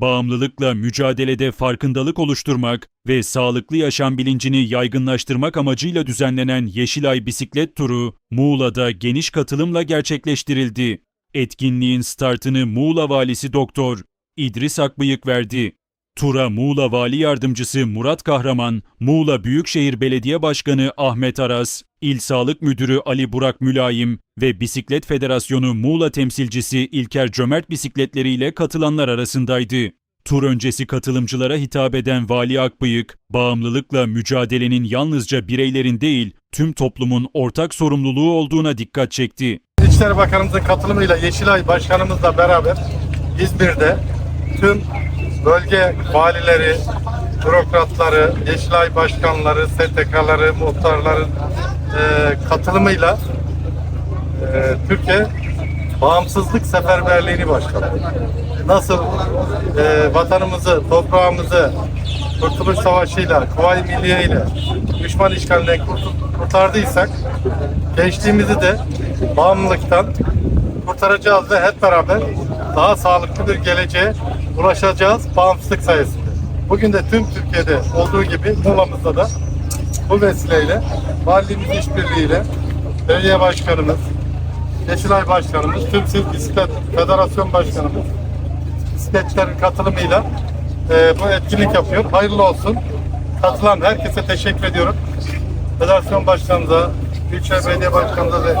Bağımlılıkla mücadelede farkındalık oluşturmak ve sağlıklı yaşam bilincini yaygınlaştırmak amacıyla düzenlenen Yeşilay Bisiklet Turu, Muğla'da geniş katılımla gerçekleştirildi. Etkinliğin startını Muğla Valisi Doktor İdris Akbıyık verdi. Tura Muğla Vali Yardımcısı Murat Kahraman, Muğla Büyükşehir Belediye Başkanı Ahmet Aras, İl Sağlık Müdürü Ali Burak Mülayim ve Bisiklet Federasyonu Muğla temsilcisi İlker Cömert bisikletleriyle katılanlar arasındaydı. Tur öncesi katılımcılara hitap eden Vali Akbıyık, bağımlılıkla mücadelenin yalnızca bireylerin değil, tüm toplumun ortak sorumluluğu olduğuna dikkat çekti. İçişleri Bakanımızın katılımıyla Yeşilay Başkanımızla beraber İzmir'de tüm bölge valileri, bürokratları, Yeşilay başkanları, STK'ları, muhtarların e, katılımıyla e, Türkiye Bağımsızlık Seferberliğini başlattı. Nasıl e, vatanımızı, toprağımızı Kurtuluş Savaşı'yla, Kuvayi Milliye ile düşman işgalinden kurtardıysak gençliğimizi de bağımlılıktan kurtaracağız ve hep beraber daha sağlıklı bir geleceğe ulaşacağız bağımsızlık sayesinde. Bugün de tüm Türkiye'de olduğu gibi Muğla'mızda da bu vesileyle valiliğimiz işbirliğiyle belediye başkanımız, Yeşilay Başkanımız, tüm Sivil Bisiklet Federasyon Başkanımız, bisikletçilerin katılımıyla e, bu etkinlik yapıyor. Hayırlı olsun. Katılan herkese teşekkür ediyorum. Federasyon Başkanımıza, Büyükşehir Belediye Başkanımıza ve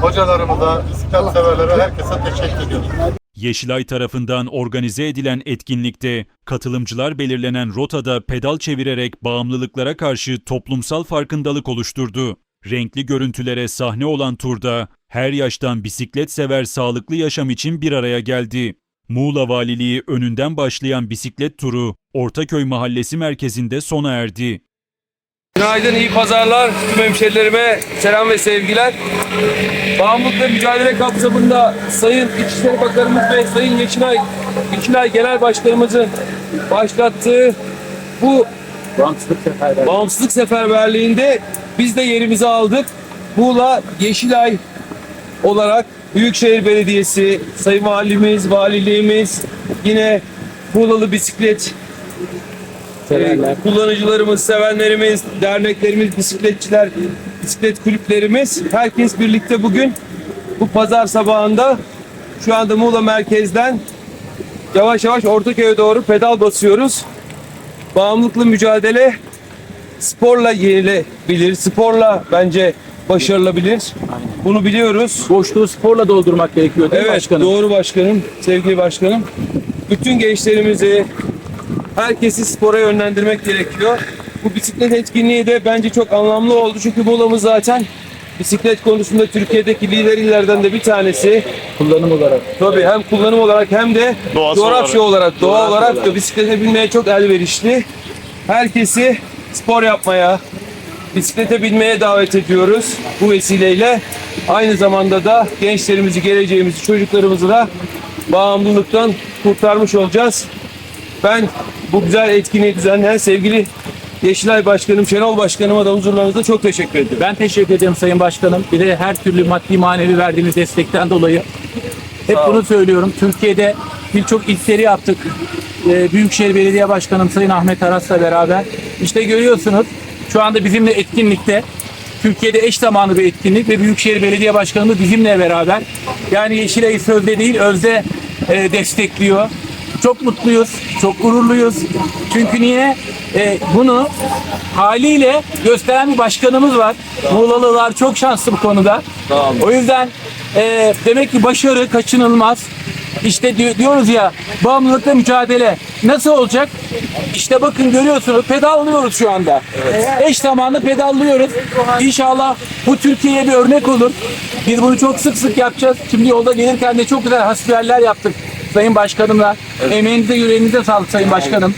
hocalarımıza, bisiklet severlere herkese teşekkür ediyorum. Yeşilay tarafından organize edilen etkinlikte katılımcılar belirlenen rotada pedal çevirerek bağımlılıklara karşı toplumsal farkındalık oluşturdu. Renkli görüntülere sahne olan turda her yaştan bisiklet sever sağlıklı yaşam için bir araya geldi. Muğla Valiliği önünden başlayan bisiklet turu Ortaköy Mahallesi merkezinde sona erdi. Günaydın, iyi pazarlar. Tüm hemşerilerime selam ve sevgiler. Bağımlılıkla mücadele kapsamında Sayın İçişleri Bakanımız ve Sayın Yeşilay, Yeşilay Genel Başkanımızın başlattığı bu bağımsızlık seferberliğinde biz de yerimizi aldık. Muğla Yeşilay olarak Büyükşehir Belediyesi, Sayın Valimiz, Valiliğimiz, yine Muğlalı Bisiklet Severler. Kullanıcılarımız, sevenlerimiz, derneklerimiz, bisikletçiler, bisiklet kulüplerimiz herkes birlikte bugün bu pazar sabahında şu anda Muğla merkezden yavaş yavaş Ortaköy'e doğru pedal basıyoruz. Bağımlılıkla mücadele sporla yenilebilir. Sporla bence başarılabilir. Bunu biliyoruz. Boşluğu sporla doldurmak gerekiyor değil mi Evet başkanım? doğru başkanım, sevgili başkanım. Bütün gençlerimizi, herkesi spora yönlendirmek gerekiyor. Bu bisiklet etkinliği de bence çok anlamlı oldu. Çünkü Muğla'mız zaten bisiklet konusunda Türkiye'deki lider illerden de bir tanesi. Kullanım olarak. Tabii hem kullanım olarak hem de coğrafya olarak, doğa Coğrafya olarak olarak. da bisiklete binmeye çok elverişli. Herkesi spor yapmaya, bisiklete binmeye davet ediyoruz bu vesileyle. Aynı zamanda da gençlerimizi, geleceğimizi, çocuklarımızı da bağımlılıktan kurtarmış olacağız. Ben bu güzel etkinliği düzenleyen sevgili Yeşilay Başkanım, Şenol Başkanıma da huzurlarınızda çok teşekkür ederim. Ben teşekkür ederim Sayın Başkanım. Bir de her türlü maddi manevi verdiğiniz destekten dolayı. Hep bunu söylüyorum. Türkiye'de birçok ilkleri yaptık. Ee, Büyükşehir Belediye Başkanım Sayın Ahmet Aras'la beraber. İşte görüyorsunuz şu anda bizimle etkinlikte. Türkiye'de eş zamanlı bir etkinlik ve Büyükşehir Belediye Başkanımız bizimle beraber. Yani Yeşilay'ı sözde değil özde e, destekliyor. Çok mutluyuz, çok gururluyuz. Çünkü niye? E, bunu haliyle gösteren bir başkanımız var. Muğlalılar çok şanslı bu konuda. O yüzden e, demek ki başarı kaçınılmaz. İşte di- diyoruz ya bağımlılıkla mücadele nasıl olacak? İşte bakın görüyorsunuz pedallıyoruz şu anda. Eş zamanlı pedallıyoruz. İnşallah bu Türkiye'ye bir örnek olur. Biz bunu çok sık sık yapacağız. Şimdi yolda gelirken de çok güzel hasbiyeller yaptık Sayın Başkanımla. Emeğinize yüreğinize sağlık Sayın Başkanım.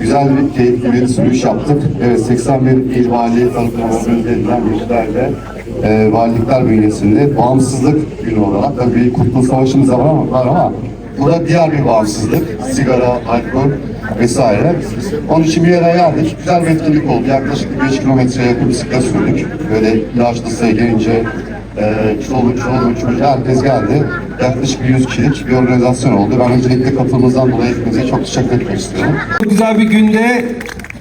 Güzel bir keyifli bir sürüş yaptık. Evet 81 il vali tarafından organize edilen işlerle e, valilikler bünyesinde bağımsızlık günü olarak tabii Kurtuluş Savaşı'mız var ama, var ama bu da diğer bir bağımsızlık. Sigara, alkol vesaire. Onun için bir araya geldik. Güzel bir etkinlik oldu. Yaklaşık 5 kilometre yakın bisiklet sürdük. Böyle Ilaçlı'ya gelince e, çoluk, çoluk, çocuk herkes geldi. Yaklaşık bir 100 kişilik bir organizasyon oldu. Ben öncelikle katılımınızdan dolayı hepinize çok teşekkür etmek istiyorum. Çok güzel bir günde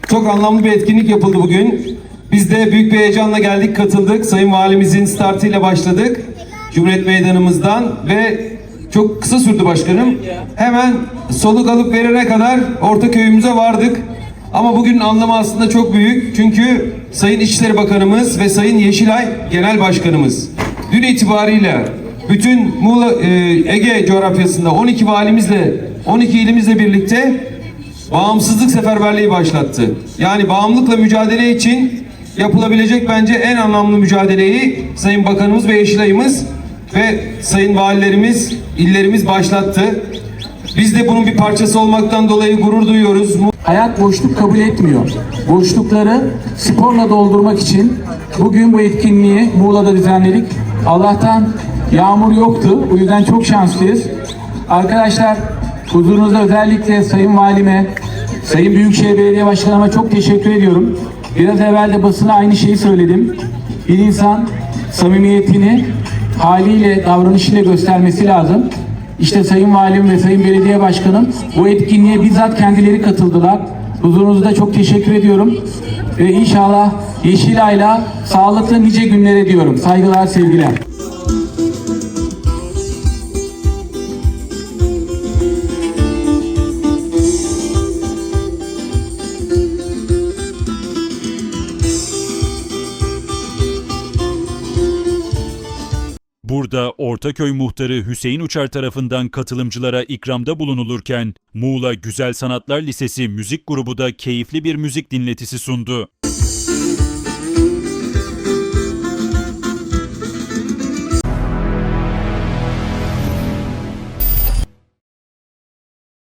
çok anlamlı bir etkinlik yapıldı bugün. Biz de büyük bir heyecanla geldik, katıldık. Sayın Valimizin startıyla başladık. Cumhuriyet Meydanımızdan ve çok kısa sürdü başkanım. Hemen soluk alıp verene kadar orta köyümüze vardık. Ama bugünün anlamı aslında çok büyük. Çünkü Sayın İçişleri Bakanımız ve Sayın Yeşilay Genel Başkanımız dün itibariyle bütün Muğla, e, Ege coğrafyasında 12 valimizle 12 ilimizle birlikte bağımsızlık seferberliği başlattı. Yani bağımlılıkla mücadele için yapılabilecek bence en anlamlı mücadeleyi Sayın Bakanımız ve Yeşilay'ımız ve Sayın Valilerimiz, illerimiz başlattı. Biz de bunun bir parçası olmaktan dolayı gurur duyuyoruz. Hayat boşluk kabul etmiyor. Boşlukları sporla doldurmak için bugün bu etkinliği Muğla'da düzenledik. Allah'tan yağmur yoktu. O yüzden çok şanslıyız. Arkadaşlar huzurunuzda özellikle Sayın Valime, Sayın Büyükşehir Belediye Başkanıma çok teşekkür ediyorum. Biraz evvel de basına aynı şeyi söyledim. Bir insan samimiyetini haliyle, davranışıyla göstermesi lazım. İşte Sayın Valim ve Sayın Belediye Başkanım bu etkinliğe bizzat kendileri katıldılar. Huzurunuzda çok teşekkür ediyorum. Ve inşallah Yeşilay'la sağlıklı nice günlere diyorum. Saygılar, sevgiler. Burada Ortaköy muhtarı Hüseyin Uçar tarafından katılımcılara ikramda bulunulurken Muğla Güzel Sanatlar Lisesi müzik grubu da keyifli bir müzik dinletisi sundu.